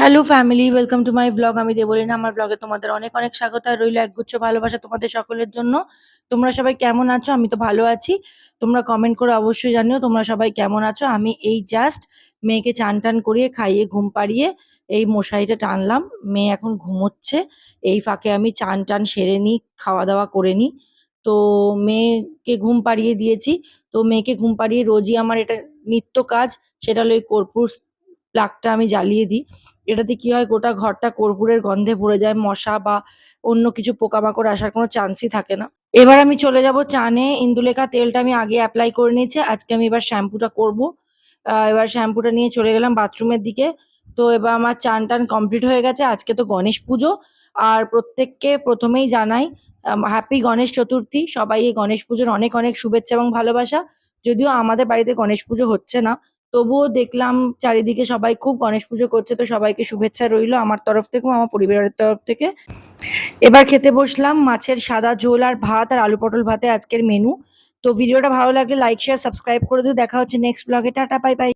Hello family welcome to my vlog আমি দেবলিনা। আমার ব্লগে তোমাদের অনেক অনেক স্বাগত আর রইল একগুচ্ছ ভালোবাসা তোমাদের সকলের জন্য। তোমরা সবাই কেমন আছো? আমি তো ভালো আছি। তোমরা কমেন্ট করে অবশ্যই জানিও তোমরা সবাই কেমন আছো? আমি এই জাস্ট মেয়েকে চান টান করিয়ে, খাইয়ে, ঘুম পাড়িয়ে এই মশারিটা টানলাম। মেয়ে এখন ঘুমোচ্ছে। এই ফাঁকে আমি চান টান সেরে নিই খাওয়া দাওয়া করে নিই। তো মেয়েকে ঘুম পাড়িয়ে দিয়েছি। তো মেয়েকে ঘুম পাড়িয়ে রোজই আমার এটা নিত্য কাজ। সেটা হলো এই কর্পূর প্লাগটা আমি জ্বালিয়ে দিই। এটাতে কি হয়, গোটা ঘরটা কর্পূরের গন্ধে ভরে যায়, মশা বা অন্য কিছু পোকামাকড় আসার কোনো চান্সই থাকে না। এবার আমি চলে যাব চানে, ইন্দুলেখা তেলটা আমি আগে অ্যাপ্লাই করে নিয়েছি, আজকে আমি এবার শ্যাম্পুটা করব। এবার শ্যাম্পুটা নিয়ে চলে গেলাম বাথরুমের দিকে। তো এবার আমার চান টান কমপ্লিট হয়ে গেছে, আজকে তো গণেশ পুজো। আর প্রত্যেককে প্রথমেই জানাই হ্যাপি গণেশ চতুর্থী। সবাই এই গণেশ পুজোর অনেক অনেক শুভেচ্ছা এবং ভালোবাসা। যদিও আমাদের বাড়িতে গণেশ পুজো হচ্ছে না তবুও দেখলাম চারিদিকে সবাই খুব গণেশ পুজো করছে, তো সবাইকে শুভেচ্ছা রইল আমার তরফ থেকেও আমার পরিবারের তরফ থেকে। এবার খেতে বসলাম মাছের সাদা ঝোল আর ভাত আর আলু পটল ভাতে আজকের মেনু তো ভিডিওটা ভালো লাগলে লাইক শেয়ার সাবস্ক্রাইব করে দিও। দেখা হচ্ছে নেক্সট ব্লগে টাটা বাই বাই